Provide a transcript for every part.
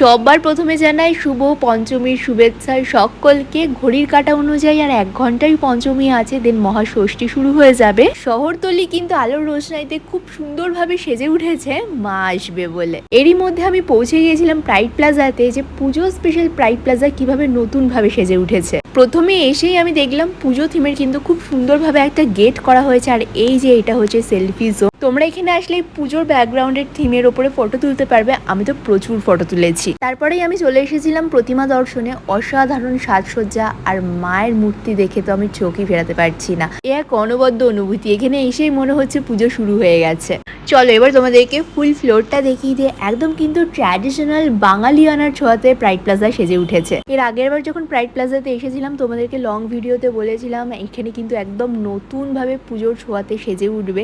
সবার প্রথমে জানাই শুভ পঞ্চমীর শুভেচ্ছা। সকলকে ঘড়ির কাটা অনুযায়ী আর এক ঘন্টাই পঞ্চমী আছে, দেন মহাষষ্ঠী শুরু হয়ে যাবে। শহরতলি কিন্তু আলোর রোশনাইতে খুব সুন্দরভাবে সেজে উঠেছে, মা আসবে বলে। এরই মধ্যে আমি পৌঁছে গিয়েছিলাম প্রাইড প্লাজাতে যে পুজো স্পেশাল প্রাইড প্লাজা কীভাবে নতুনভাবে সেজে উঠেছে। প্রথমে এসেই আমি দেখলাম পুজো থিমের কিন্তু খুব সুন্দরভাবে একটা গেট করা হয়েছে, আর এই যে এটা হচ্ছে সেলফি জোন তোমরা এখানে আসলে পুজোর ব্যাকগ্রাউন্ডের থিমের ওপরে ফটো তুলতে পারবে, আমি তো প্রচুর ফটো তুলেছি। তারপরেই আমি চলে এসেছিলাম প্রতিমা দর্শনে, অসাধারণ সাজসজ্জা আর মায়ের মূর্তি দেখে তো আমি চোখই ফেরাতে পারছি না। এ এক অনবদ্য অনুভূতি, এখানে এসেই মনে হচ্ছে পুজো শুরু হয়ে গেছে। চলো, এবার তোমাদেরকে ফুল ফ্লোরটা দেখিয়ে দিয়ে একদম কিন্তু ট্র্যাডিশনাল বাঙালিয়ানার ছোঁয়াতে প্রাইড প্লাজা সেজে উঠেছে। এর আগের বার যখন প্রাইড প্লাজাতে এসেছিলাম, তোমাদেরকে লং ভিডিওতে বলেছিলাম, এখানে কিন্তু একদম নতুনভাবে পুজোর ছোঁয়াতে সেজে উঠবে।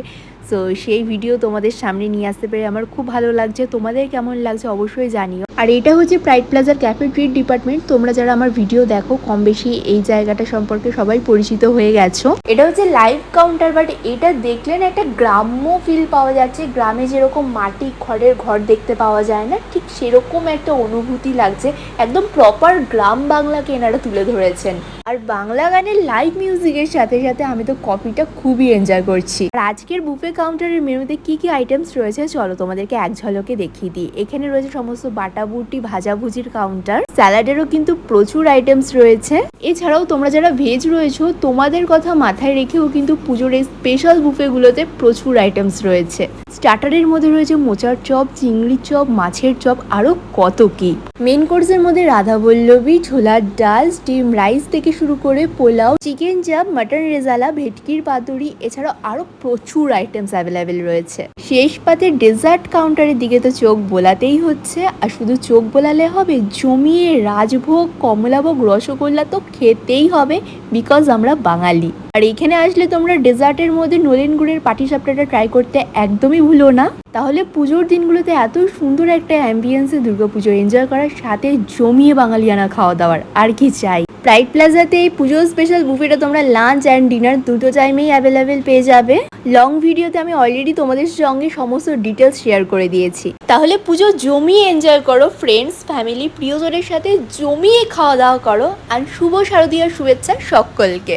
সো সেই ভিডিও তোমাদের সামনে নিয়ে আসতে পেরে আমার খুব ভালো লাগছে। তোমাদের কেমন লাগছে অবশ্যই জানিও। আর এটা হচ্ছে প্রাইড প্লাজার ক্যাফে ট্রিট ডিপার্টমেন্ট তোমরা যারা আমার ভিডিও দেখো কম বেশি এই জায়গাটা সম্পর্কে সবাই পরিচিত হয়ে গেছো। এটা হচ্ছে লাইভ কাউন্টার বাট এটা দেখলে না একটা গ্রাম্য ফিল পাওয়া যাচ্ছে। গ্রামে যেরকম মাটি, খড়ের ঘর দেখতে পাওয়া যায় না, ঠিক সেরকম একটা অনুভূতি লাগছে। একদম প্রপার গ্রাম বাংলাকে এনারা তুলে ধরেছেন। আর বাংলা গানের লাইভ মিউজিকের সাথে সাথে আমি তো কফিটা খুবই এনজয় করছি। আর আজকের বুফে কাউন্টারের মেনুতে কি কি আইটেমস রয়েছে চলো তোমাদেরকে এক ঝলকে দেখিয়ে দিই। এখানে রয়েছে সমস্ত বাটা বাটাবুটি, ভাজাভুজির কাউন্টার স্যালাডেরও কিন্তু প্রচুর আইটেমস রয়েছে। এছাড়াও তোমরা যারা ভেজ রয়েছো, তোমাদের কথা মাথায় রেখেও কিন্তু পুজোর এই স্পেশাল বুফেগুলোতে প্রচুর আইটেমস রয়েছে। স্টার্টারের মধ্যে রয়েছে মোচার চপ চিংড়ির চপ, মাছের চপ আরও কত কি। মেন কোর্সের মধ্যে রাধা রাধাবল্লভী ছোলার ডাল স্টিম রাইস থেকে শুরু করে পোলাও চিকেন চাপ মাটন রেজালা, ভেটকির পাতুরি, এছাড়াও আরও প্রচুর আইটেমস অ্যাভেলেবেল রয়েছে। শেষ পাতে ডেজার্ট কাউন্টারের দিকে তো চোখ বোলাতেই হচ্ছে, আর শুধু চোখ বোলালে হবে, জমিয়ে রাজভোগ, কমলাভোগ, রসগোল্লা তো খেতেই হবে বিকজ আমরা বাঙালি। আর এখানে আসলে তোমরা ডেজার্টের মধ্যে নলেন গুড়ের পাটিসাপটাটা ট্রাই করতে একদমই ভুলো না। তাহলে পুজোর দিনগুলোতে এত সুন্দর একটা অ্যাম্বিয়েন্সে দুর্গাপুজো এনজয় করার সাথে জমিয়ে বাঙালিয়ানা খাওয়া দাওয়ার আর কি চাই। প্রাইড প্লাজাতে এই পুজোর স্পেশাল বুফেটা তোমরা লাঞ্চ অ্যান্ড ডিনার দুটো টাইমেই অ্যাভেলেবেল পেয়ে যাবে। লং ভিডিওতে আমি অলরেডি তোমাদের সঙ্গে সমস্ত ডিটেলস শেয়ার করে দিয়েছি। তাহলে পুজো জমিয়ে এনজয় করো ফ্রেন্ডস ফ্যামিলি প্রিয়জনের সাথে জমিয়ে খাওয়া দাওয়া করো। আর শুভ শারদীয়ার শুভেচ্ছা সকলকে।